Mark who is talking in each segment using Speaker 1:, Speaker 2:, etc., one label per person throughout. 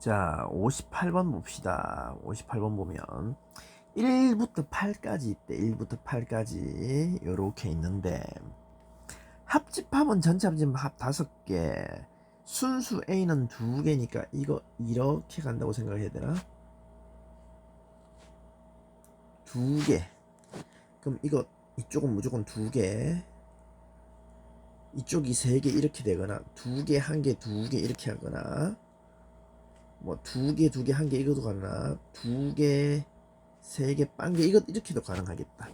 Speaker 1: 자, 58번 봅시다. 58번 보면 1부터 8까지 있대. 1부터 8까지 요렇게 있는데 합집합은 전체 합집합 합 5개. 순수 A는 2개니까 이거 이렇게 간다고 생각해야 되나? 2개. 그럼 이거 이쪽은 무조건 2개. 이쪽이 3개 이렇게 되거나 2개, 1개, 2개 이렇게 하거나 뭐 두 개, 두 개, 한 개 이것도 가능하. 두 개, 세 개, 빵개 이것 이렇게도 가능하겠다.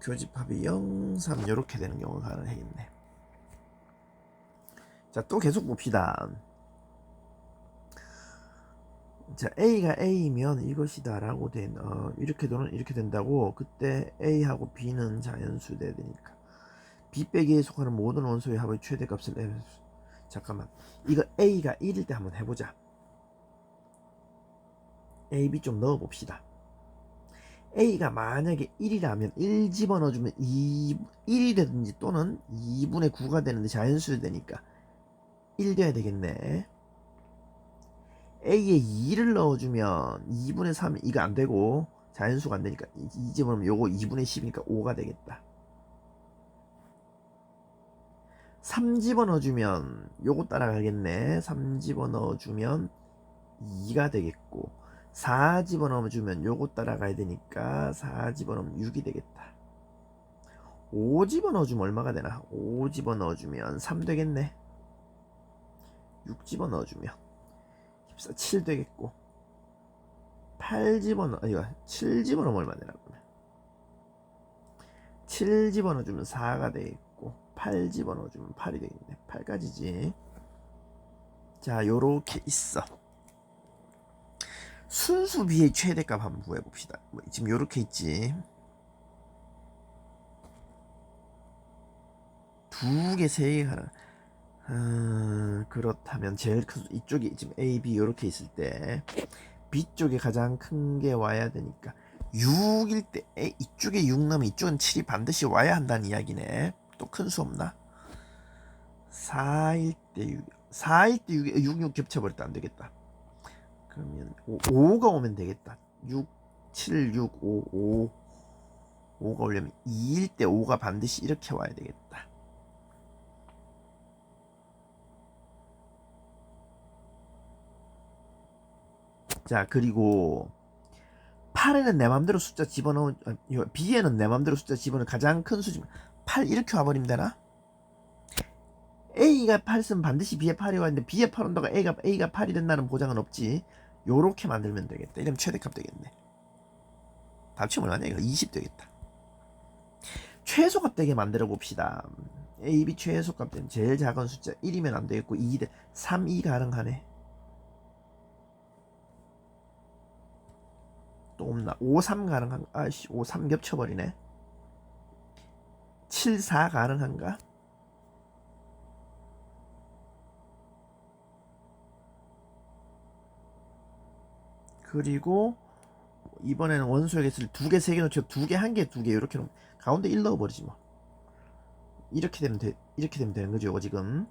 Speaker 1: 교집합이 0, 3 이렇게 되는 경우가 가능하겠네. 자, 또 계속 봅시다. 자, A가 A면 이것이다라고 된 어, 이렇게 되는 이렇게 된다고 그때 A하고 B는 자연수 돼야 되니까 B 빼기에 속하는 모든 원소의 합의 최대값을 내. 잠깐만, 이거 A가 1일 때 한번 해보자. A, B 좀 넣어 봅시다. A가 만약에 1이라면 1 집어넣어주면 2, 1이 되든지 또는 2분의 9가 되는데 자연수 되니까 1 돼야 되겠네. A에 2를 넣어주면 2분의 3 이거 안 되고 자연수가 안 되니까 2 집어넣으면 요거 2분의 10이니까 5가 되겠다. 3 집어넣어주면 요거 따라가겠네. 3 집어넣어주면 2가 되겠고 4 집어넣어 주면 요거 따라가야 되니까 4 집어넣으면 6이 되겠다. 5 집어넣어 주면 얼마가 되나? 5 집어넣어 주면 3 되겠네. 6 집어넣어 주면 14, 7 되겠고. 8 집어넣어 이거 7 집어넣으면 얼마 되나 그러면? 7 집어넣어 주면 4가 되겠고 8 집어넣어 주면 8이 되겠네. 8까지지. 자 요렇게 있어 순수 B의 최대값 한번 구해 봅시다. 뭐 지금 요렇게 있지. 두 개, 세 개 가는. 음, 그렇다면 제일 큰 수- 이쪽이 지금 A, B 요렇게 있을 때 B 쪽에 가장 큰 게 와야 되니까 6일 때 A, 이쪽에 6 넣으면 이쪽은 7이 반드시 와야 한다는 이야기네. 또 큰 수 없나? 4일 때 6, 4일 때 6, 6, 6 겹쳐버렸다 안 되겠다. 그러면 5, 5가 오면 되겠다. 6, 7, 6, 5, 5. 5가 오려면 2일 때 5가 반드시 이렇게 와야 되겠다. 자, 그리고 8에는 내 맘대로 숫자 집어넣은, 아, B에는 내 맘대로 숫자 집어넣은 가장 큰 수지만 8 이렇게 와버리면 되나? A가 8 쓰면 반드시 B에 8이 와있는데 B에 8 온다고 A가, A가 8이 된다는 보장은 없지. 요렇게 만들면 되겠다. 이러면 최대값 되겠네. 답치면 얼마냐? 이거 20 되겠다. 최소값 되게 만들어 봅시다. A, B 최소값 되면 제일 작은 숫자 1이면 안 되겠고 2대 3, 2 가능하네. 또 없나? 5, 3 가능한 아씨 5, 3 겹쳐버리네. 7, 4 가능한가? 그리고 이번에는 원소의 개수를 두 개, 세개 넣죠. 두 개, 한 개, 두 개 이렇게 넣으면 가운데 1 넣어버리지 뭐. 이렇게 되면 돼, 이렇게 되면 되는 거죠. 지금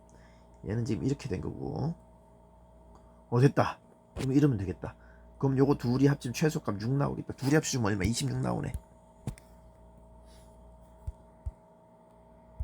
Speaker 1: 얘는 지금 이렇게 된 거고. 어 됐다. 그럼 이러면 되겠다. 그럼 요거 둘이 합치면 최소값 6 나오겠다. 둘이 합치면 얼마? 26 나오네.